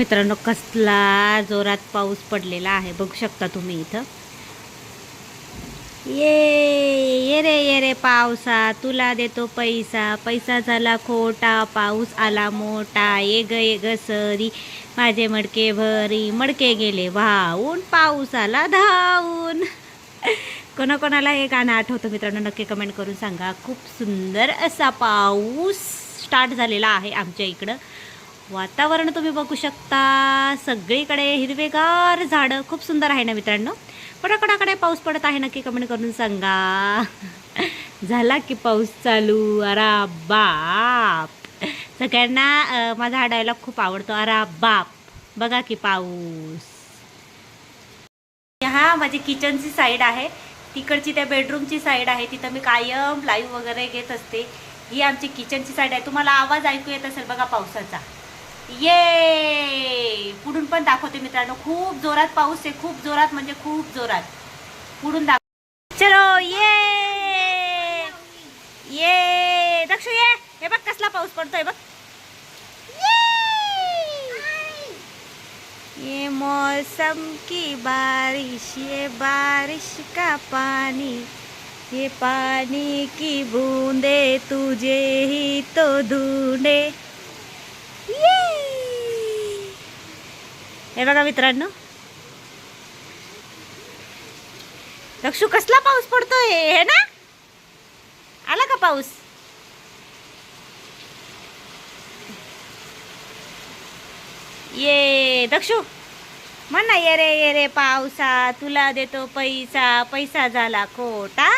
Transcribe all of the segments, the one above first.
मित्रांनो कसला जोरात पाऊस पडलेला आहे बघू शकता तुम्ही इथं. ये ये रे ये रे पावसा तुला देतो पैसा. पैसा झाला खोटा पाऊस आला मोठा. ये ग ये ग सरी. माझे मडके भरी मडके गेले वाहून. पाऊस आला धावून. कोणाकोणाला हे गाणं आठवतं मित्रांनो नक्की कमेंट करून सांगा. खूप सुंदर असा पाऊस स्टार्ट झालेला आहे आमच्या इकडं. वातावरण तुम्ही बघू शकता. सगळीकडे हिरवेगार झाडं. खूप सुंदर आहे ना मित्रांनो? पटाकडाकडे पाऊस पडत आहे नक्की कमेंट करून सांगा. झाला की पाऊस चालू? अरा बाप! सगळ्यांना माझा हा डायलॉग खूप आवडतो. अरा बाप! बघा की पाऊस. हा माझी किचनची साईड आहे. तिकडची त्या बेडरूमची साईड आहे. तिथं मी कायम लाईव्ह वगैरे घेत असते. ही आमची किचनची साईड आहे. तुम्हाला आवाज ऐकू येत असेल बघा पावसाचा. ये पुढून पण दाखवते मित्रांनो. खूप जोरात पाऊस आहे. खूप जोरात म्हणजे खूप जोरात. पुढून दाखव चलो ये ये दक्ष ये! हे बघ कसला पाऊस पडतोय बघ. ये मौसम की बारिश ये बारिश का पानी ये पानी की बूंदे तुझे ही तो ढूंढे. ये! हे बघा मित्रांनो. दक्षू कसला पाऊस पडतोय? हे ना? आला का पाऊस? ये दक्षू. म्हण ये रे ये रे पावसा तुला देतो पैसा. पैसा झाला खोटा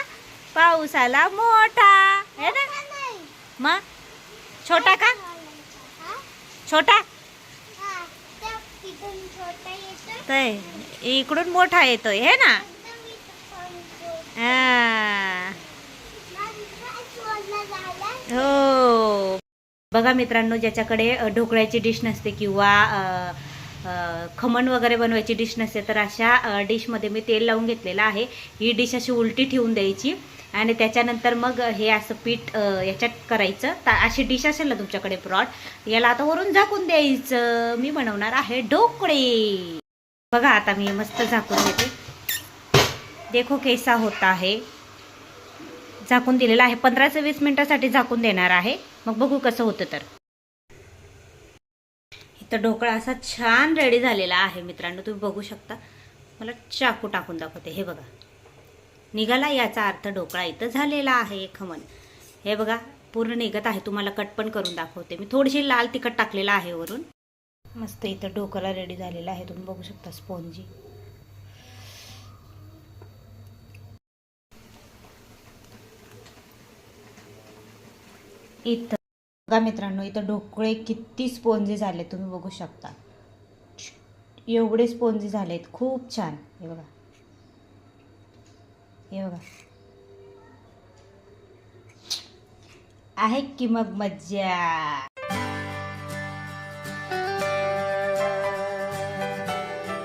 पाऊस आला मोठा. हे ना? मग? छोटा का? छोटा? इकडून मोठा येतोय हे ना? हो. बघा मित्रांनो ज्याच्याकडे ढोकळ्याची डिश नसते किंवा अ, खमण वगैरे बनवायची डिश नसते तर अशा डिशमध्ये मी तेल लावून घेतलेलं आहे. ही डिश अशी उलटी ठेवून द्यायची. आणि त्याच्यानंतर मग हे असं पीठ याच्यात करायचं. तर अशी डिश असेल ना तुमच्याकडे प्रॉट याला आता वरून झाकून द्यायचं. मी बनवणार आहे ढोकळे. बघा आता मी मस्त झाकून देते देखो कैसा होता आहे झाकून दिलेलं आहे. पंधरा ते वीस मिनटासाठी झाकून देणार आहे. मग बघू कसं होतं तर. इथं ढोकळा असा छान रेडी झालेला आहे मित्रांनो. तुम्ही बघू शकता. मला चाकू टाकून दाखवते. हे बघा. निघाला याचा अर्थ ढोकळा इथं झालेला आहे खमन हे बघा पूर्ण निघत आहे. तुम्हाला कट पण करून दाखवते. मी थोडीशी लाल तिखट टाकलेलं आहे वरून. मस्त इथं ढोकळा रेडी झालेला आहे. तुम्ही बघू शकता स्पॉन्जी. इथं बघा मित्रांनो इथं ढोकळे किती स्पोंजी झाले तुम्ही बघू शकता. एवढे स्पोंजी झालेत. खूप छान. हे बघा. हे बघा. आहे की मग मज्जा?